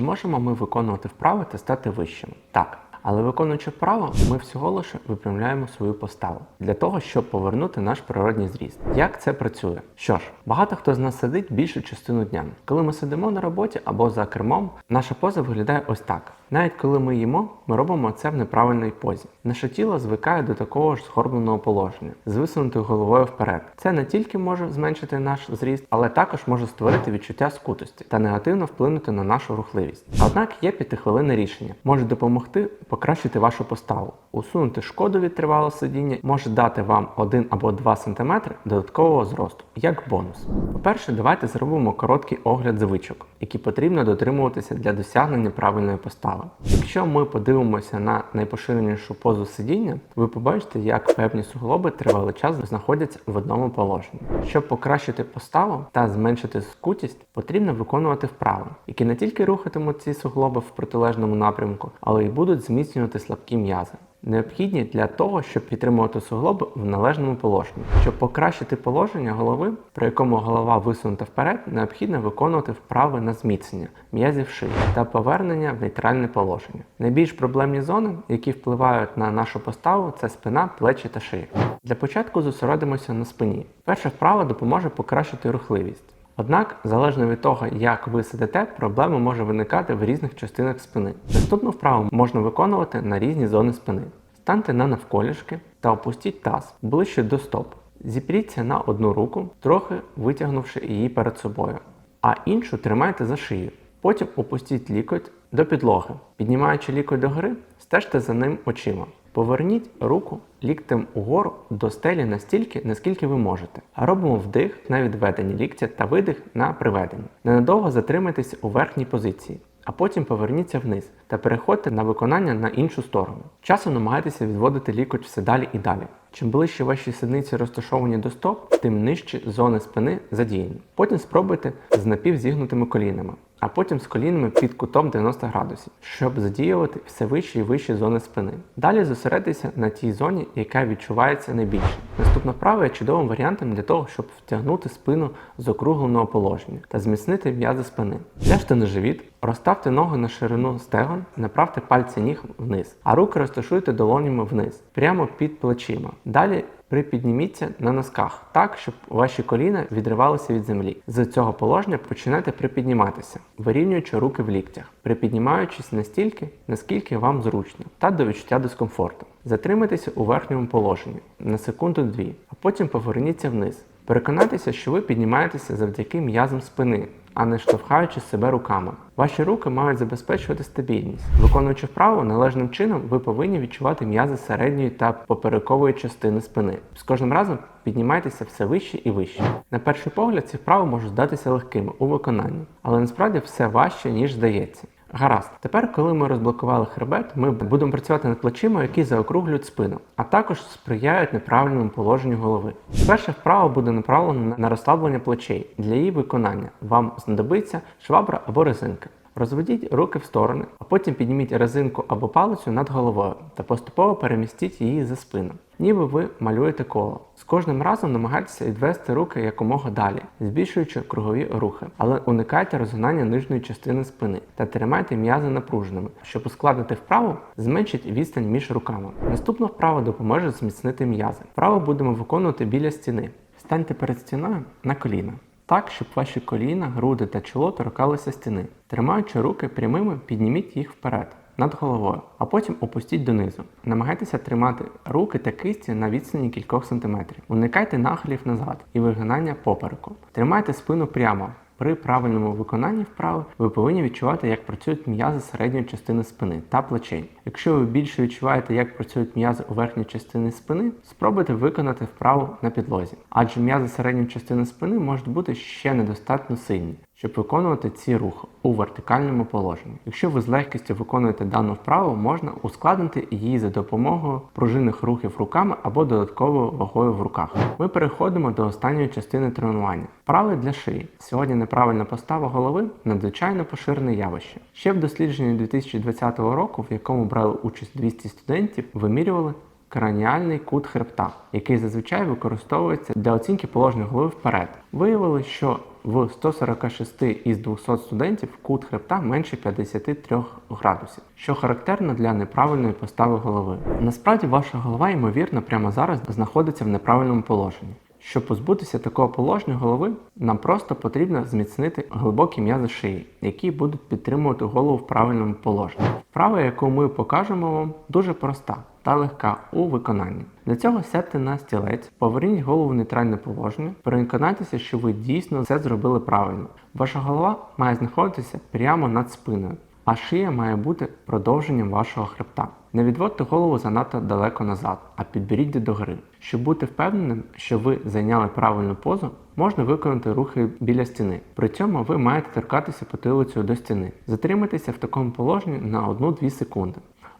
Чи можемо ми виконувати вправи та стати вищими? Так. Але виконуючи вправо, ми всього лише випрямляємо свою поставу для того, щоб повернути наш природний зріст. Як це працює? Що ж, багато хто з нас сидить більшу частину дня. Коли ми сидимо на роботі або за кермом, наша поза виглядає ось так. Навіть коли ми їмо, ми робимо це в неправильній позі. Наше тіло звикає до такого ж згорбленого положення, з висунутою головою вперед. Це не тільки може зменшити наш зріст, але також може створити відчуття скутості та негативно вплинути на нашу рухливість. Однак є п'ятихвилинне рішення, може допомогти покращити вашу поставу, усунути шкоду від тривалого сидіння, може дати вам 1 або 2 см додаткового зросту, як бонус. По-перше, давайте зробимо короткий огляд звичок, які потрібно дотримуватися для досягнення правильної постави. Якщо ми подивимося на найпоширенішу позу сидіння, ви побачите, як певні суглоби тривалий час знаходяться в одному положенні. Щоб покращити поставу та зменшити скутість, потрібно виконувати вправи, які не тільки рухатимуть ці суглоби в протилежному напрямку, але й будуть зміцнювати слабкі м'язи. Необхідні для того, щоб підтримувати суглоби в належному положенні. Щоб покращити положення голови, при якому голова висунута вперед, необхідно виконувати вправи на зміцнення м'язів шиї та повернення в нейтральне положення. Найбільш проблемні зони, які впливають на нашу поставу, це спина, плечі та шия. Для початку зосередимося на спині. Перша вправа допоможе покращити рухливість. Однак, залежно від того, як ви сидите, проблема може виникати в різних частинах спини. Наступну вправу можна виконувати на різні зони спини. Станьте на навколішки та опустіть таз ближче до стоп. Зіпріться на одну руку, трохи витягнувши її перед собою, а іншу тримайте за шию. Потім опустіть лікоть до підлоги. Піднімаючи лікоть догори, стежте за ним очима. Поверніть руку ліктем угору до стелі настільки, наскільки ви можете. Робимо вдих на відведенні ліктя та видих на приведенні. Ненадовго затримайтеся у верхній позиції, а потім поверніться вниз та переходьте на виконання на іншу сторону. Часом намагайтеся відводити лікоть все далі і далі. Чим ближче ваші сідниці розташовані до стоп, тим нижчі зони спини задіяні. Потім спробуйте з напівзігнутими колінами, а потім з колінами під кутом 90 градусів, щоб задіювати все вищі і вищі зони спини. Далі зосередьтеся на тій зоні, яка відчувається найбільше. Наступна вправа є чудовим варіантом для того, щоб втягнути спину з округленого положення та зміцнити м'язи спини. Ляжте на живіт, розставте ноги на ширину стегон, направте пальці ніг вниз, а руки розташуйте долонями вниз, прямо під плечима. Далі припідніміться на носках так, щоб ваші коліна відривалися від землі. З цього положення починайте припідніматися, вирівнюючи руки в ліктях, припіднімаючись настільки, наскільки вам зручно, та до відчуття дискомфорту. Затримайтеся у верхньому положенні на секунду-дві, а потім поверніться вниз. Переконайтеся, що ви піднімаєтеся завдяки м'язам спини, а не штовхаючи себе руками. Ваші руки мають забезпечувати стабільність. Виконуючи вправу належним чином, ви повинні відчувати м'язи середньої та поперекової частини спини. З кожним разом піднімайтеся все вище і вище. На перший погляд, ці вправи можуть здатися легкими у виконанні, але насправді все важче, ніж здається. Гаразд, тепер, коли ми розблокували хребет, ми будемо працювати над плечима, які заокруглюють спину, а також сприяють неправильному положенню голови. Перша вправа буде направлена на розслаблення плечей. Для її виконання вам знадобиться швабра або резинка. Розведіть руки в сторони, а потім підніміть резинку або палицю над головою та поступово перемістіть її за спину. Ніби ви малюєте коло. З кожним разом намагайтеся відвести руки якомога далі, збільшуючи кругові рухи, але уникайте розгинання нижньої частини спини та тримайте м'язи напруженими. Щоб ускладнити вправу, зменшіть відстань між руками. Наступна вправа допоможе зміцнити м'язи. Вправу будемо виконувати біля стіни. Станьте перед стіною на коліна. Так, щоб ваші коліна, груди та чоло торкалися стіни. Тримаючи руки прямими, підніміть їх вперед над головою, а потім опустіть донизу. Намагайтеся тримати руки та кисті на відстані кількох сантиметрів. Уникайте нахилів назад і вигинання попереку. Тримайте спину прямо. При правильному виконанні вправи ви повинні відчувати, як працюють м'язи середньої частини спини та плечей. Якщо ви більше відчуваєте, як працюють м'язи у верхній частині спини, спробуйте виконати вправу на підлозі, адже м'язи середньої частини спини можуть бути ще недостатньо сильні, щоб виконувати ці рухи у вертикальному положенні. Якщо ви з легкістю виконуєте дану вправу, можна ускладнити її за допомогою пружинних рухів руками або додатковою вагою в руках. Ми переходимо до останньої частини тренування. Вправи для шиї. Сьогодні неправильна постава голови надзвичайно поширене явище. Ще в дослідженні 2020 року, в якому брали участь 200 студентів, вимірювали краніальний кут хребта, який зазвичай використовується для оцінки положення голови вперед. Виявили, що в 146 із 200 студентів кут хребта менше 53 градусів, що характерно для неправильної постави голови. Насправді ваша голова, ймовірно, прямо зараз знаходиться в неправильному положенні. Щоб позбутися такого положення голови, нам просто потрібно зміцнити глибокі м'язи шиї, які будуть підтримувати голову в правильному положенні. Вправа, яку ми покажемо вам, дуже проста та легка у виконанні. Для цього сядьте на стілець, поверніть голову в нейтральне положення, переконайтеся, що ви дійсно все зробили правильно. Ваша голова має знаходитися прямо над спиною, а шия має бути продовженням вашого хребта. Не відводьте голову занадто далеко назад, а підберіть догори. Щоб бути впевненим, що ви зайняли правильну позу, можна виконати рухи біля стіни. При цьому ви маєте торкатися потилицею до стіни. Затримайтеся в такому положенні на 1-2 секунди.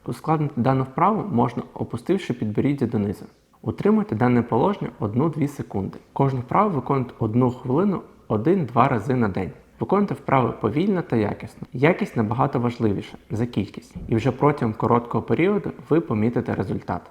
Ускладнити дану вправу можна опустивши підборіддя донизу. Утримуйте дане положення 1-2 секунди. Кожну вправу виконуйте 1 хвилину 1-2 рази на день. Виконуйте вправи повільно та якісно. Якість набагато важливіша за кількість, і вже протягом короткого періоду ви помітите результат.